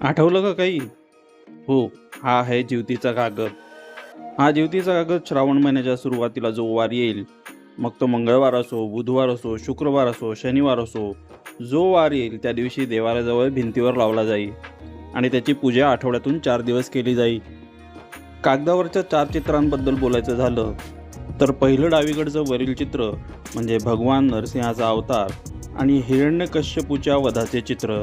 आठवलं का काही? हो हा आहे जीवतीचा कागद. हा जीवतीचा कागद श्रावण महिन्याच्या सुरुवातीला जो वार येईल. मग तो मंगळवार असो बुधवार असो शुक्रवार असो शनिवार असो जो वार येईल. त्या दिवशी देवाराजवळ भिंतीवर लावला जाईल आणि त्याची पूजा आठवड्यातून चार दिवस केली जाईल कागदावरच्या चार चित्रांबद्दल बोलायचं झालं तर पहिलं डावीकडचं वरील चित्र म्हणजे भगवान नरसिंहाचा अवतार आणि हिरण्यकश्यपूच्या वधाचे चित्र.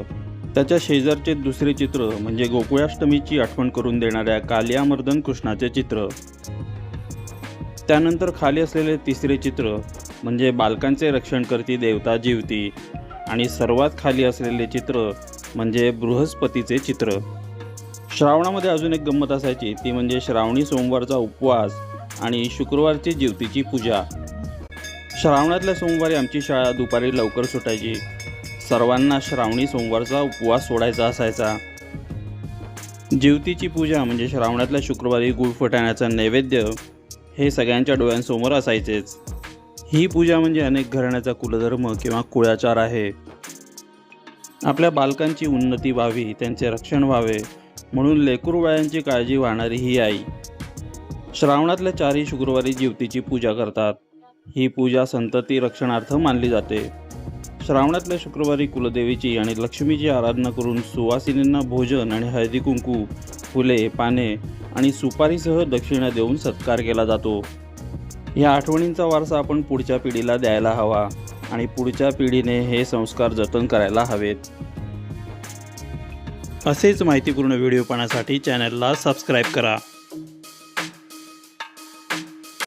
त्याच्या शेजारचे दुसरे चित्र म्हणजे गोकुळाष्टमीची आठवण करून देणाऱ्या कालियामर्दन कृष्णाचे चित्र. त्यानंतर खाली असलेले तिसरे चित्र म्हणजे बालकांचे रक्षण करती देवता जीवती आणि सर्वात खाली असलेले चित्र म्हणजे बृहस्पतीचे चित्र. श्रावणामध्ये अजून एक गंमत असायची ती म्हणजे श्रावणी सोमवारचा उपवास आणि शुक्रवारची जीवतीची पूजा. श्रावणातल्या सोमवारी आमची शाळा दुपारी लवकर सुटायची. सर्वांना श्रावणी सोमवारचा उपवास सोडायचा असायचा. जीवतीची पूजा म्हणजे श्रावणातल्या शुक्रवारी गुळफटण्याचा नैवेद्य हे सगळ्यांच्या डोळ्यांसमोर असायचेच. ही पूजा म्हणजे अनेक घराण्याचा कुलधर्म किंवा कुळाचार आहे. आपल्या बालकांची उन्नती व्हावी त्यांचे रक्षण व्हावे म्हणून लेकरूबाळांची काळजी वाहणारी ही आई. श्रावणातल्या चारही शुक्रवारी जीवतीची पूजा करतात. ही पूजा संतती रक्षणार्थ मानली जाते. श्रावणातल्या शुक्रवारी कुलदेवीची आणि लक्ष्मीची आराधना करून सुवासिनींना भोजन आणि हळदी कुंकू फुले पाने आणि सुपारीसह दक्षिणा देऊन सत्कार केला जातो. या आठवणींचा वारसा आपण पुढच्या पिढीला द्यायला हवा आणि पुढच्या पिढीने हे संस्कार जतन करायला हवेत. असेच माहितीपूर्ण व्हिडिओ पाहण्यासाठी चॅनलला सबस्क्राईब करा.